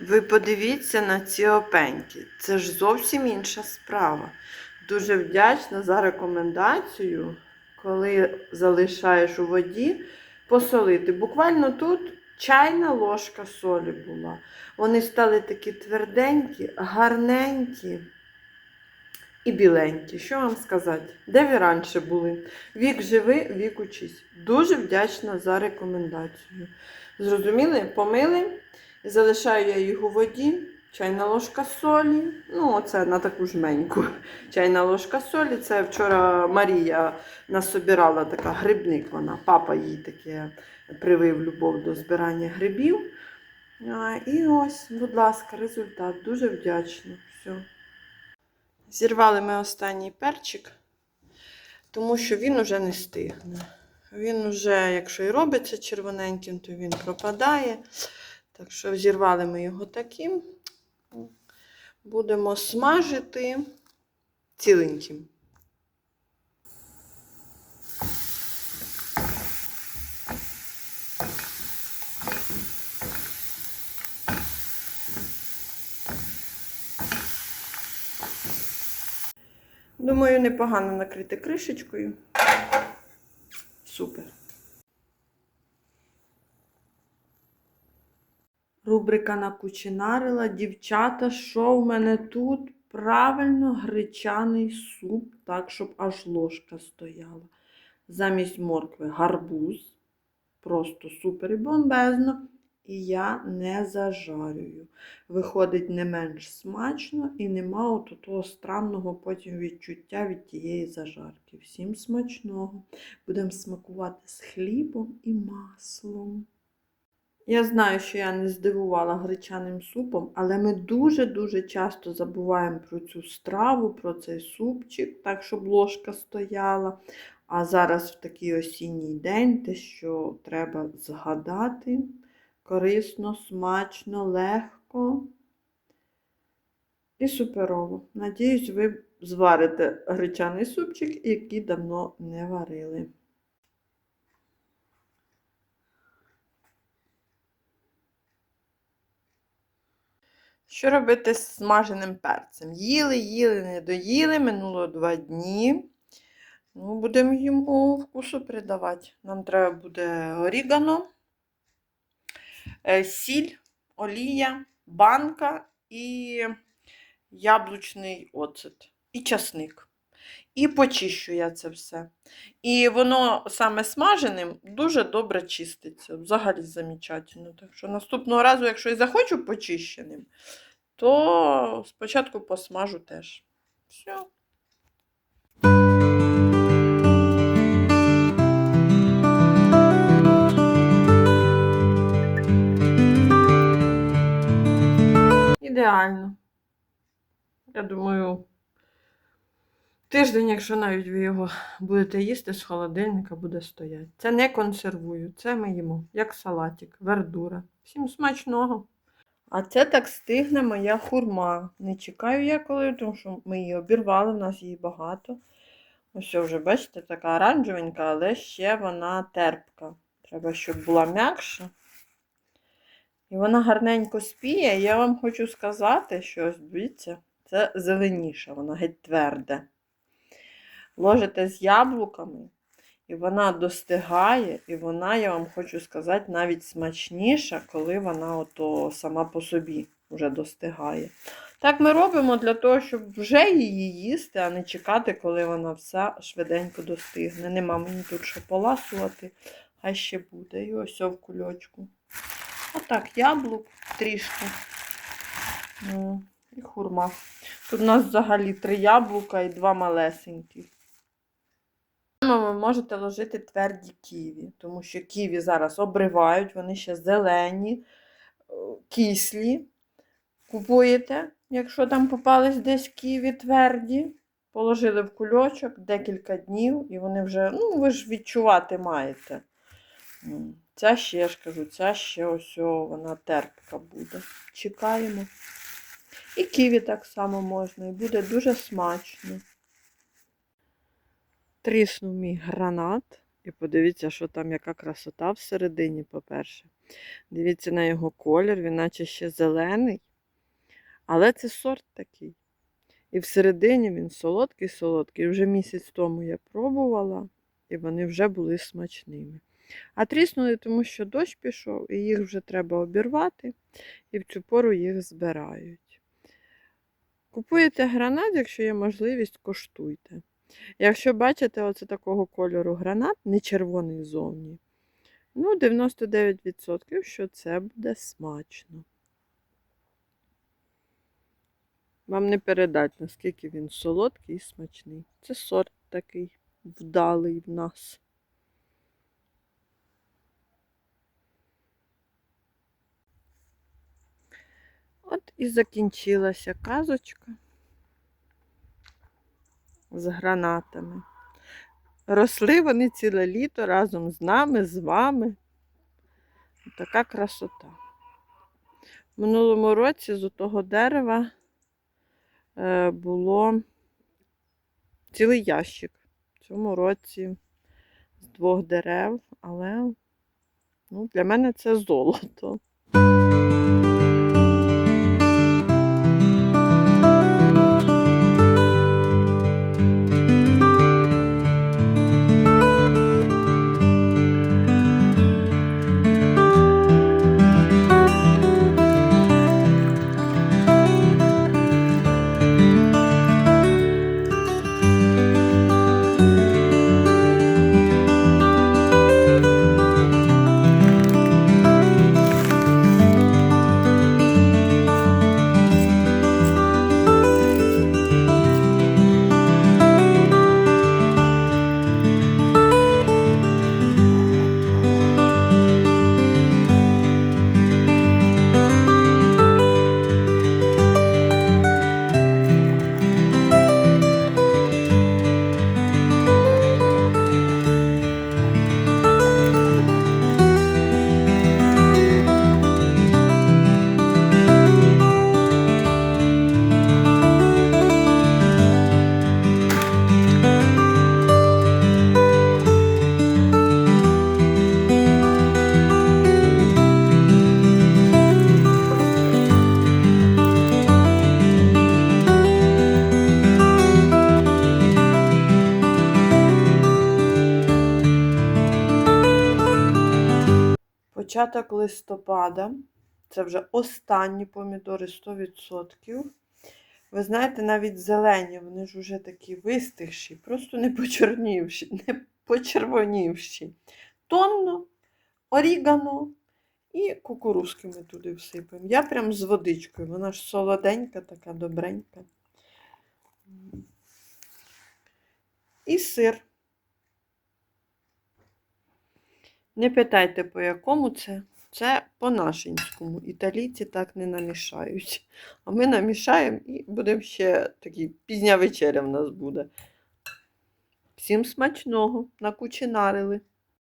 Ви подивіться на ці опеньки. Це ж зовсім інша справа. Дуже вдячна за рекомендацію, коли залишаєш у воді, посолити. Буквально тут чайна ложка солі була. Вони стали такі тверденькі, гарненькі і біленькі. Що вам сказати? Де ви раніше були? Вік живи, вік учись. Дуже вдячна за рекомендацію. Зрозуміли? Помили. Залишаю я їх у воді, чайна ложка солі. Ну, оце на таку жменьку. Чайна ложка солі. Це вчора Марія насобирала така грибник. Вона, папа їй таке привив любов до збирання грибів. І ось, будь ласка, результат. Дуже вдячна. Все. Зірвали ми останній перчик, тому що він уже не стигне. Він уже, якщо і робиться червоненьким, то він пропадає. Так що зірвали ми його таким. Будемо смажити ціленьким. Думаю, непогано накрити кришечкою. Супер. Рубрика накучинарила. Дівчата, що в мене тут? Правильно гречаний суп, так, щоб аж ложка стояла. Замість моркви гарбуз. Просто супер і бомбезно. І я не зажарюю. Виходить не менш смачно і нема от того странного потім відчуття від тієї зажарки. Всім смачного. Будемо смакувати з хлібом і маслом. Я знаю, що я не здивувала гречаним супом, але ми дуже-дуже часто забуваємо про цю страву, про цей супчик, так, щоб ложка стояла. А зараз в такий осінній день те, що треба згадати корисно, смачно, легко і суперово. Надіюсь, ви зварите гречаний супчик, який давно не варили. Що робити з смаженим перцем? Їли, їли, не доїли, минуло два дні. Ну, будемо йому вкусу придавати. Нам треба буде орігано, е, сіль, олія, банка і яблучний оцет, і часник. І почищу я це все. І воно саме смаженим дуже добре чиститься. Взагалі замечательно. Так що наступного разу, якщо і захочу почищеним, то спочатку посмажу теж. Все. Ідеально. Я думаю, тиждень, якщо навіть ви його будете їсти з холодильника, буде стояти. Це не консервую, це ми їмо, як салатик, вердура. Всім смачного. А це так стигне моя хурма. Не чекаю я коли, тому що ми її обірвали, в нас її багато. Ось вже, бачите, така оранжевенька, але ще вона терпка. Треба, щоб була м'якша. І вона гарненько спіє. Я вам хочу сказати, що ось дивіться, це зеленіша, вона геть тверде. Ложите з яблуками, і вона достигає, і вона, я вам хочу сказати, навіть смачніша, коли вона ото сама по собі вже достигає. Так ми робимо для того, щоб вже її їсти, а не чекати, коли вона вся швиденько достигне. Нема мені тут що поласувати, хай ще буде. І ось в кульочку. Отак, яблук трішки. Ну, і хурма. Тут у нас взагалі три яблука і два малесенькі. Ви можете ложити тверді ківі, тому що ківі зараз обривають, вони ще зелені, е, кислі. Купуєте, якщо там попались десь ківі тверді, положили в кульочок декілька днів, і вони вже, ну, ви ж відчувати маєте. Ця ще, я ж кажу, ця ще ось вона терпка буде. Чекаємо. І ківі так само можна, і буде дуже смачно. Тріснув мій гранат. І подивіться, що там яка красота всередині, по-перше. Дивіться на його колір, він наче ще зелений. Але це сорт такий. І всередині він солодкий-солодкий. Вже місяць тому я пробувала, і вони вже були смачними. А тріснули, тому що дощ пішов, і їх вже треба обірвати, і в цю пору їх збирають. Купуєте гранат, якщо є можливість, коштуйте. Якщо бачите оце такого кольору гранат, не червоний зовні, ну, 99%, що це буде смачно. Вам не передать, наскільки він солодкий і смачний. Це сорт такий вдалий в нас. От і закінчилася казочка з гранатами. Росли вони ціле літо разом з нами, з вами. Така красота. В минулому році з того дерева е, було цілий ящик. В цьому році з двох дерев, але ну, для мене це золото. Початок листопада. Це вже останні помідори 100%. Ви знаєте, навіть зелені, вони ж вже такі вистигші, просто не почорнівші, не почервонівші. Тонно, орігано і кукурузки ми туди всипемо. Я прям з водичкою, вона ж солоденька, така добренька. І сир. Не питайте, по якому це. Це по-нашинському. Італійці так не намішають. А ми намішаємо і будемо ще такий пізня вечеря в нас буде. Всім смачного, накучинарили.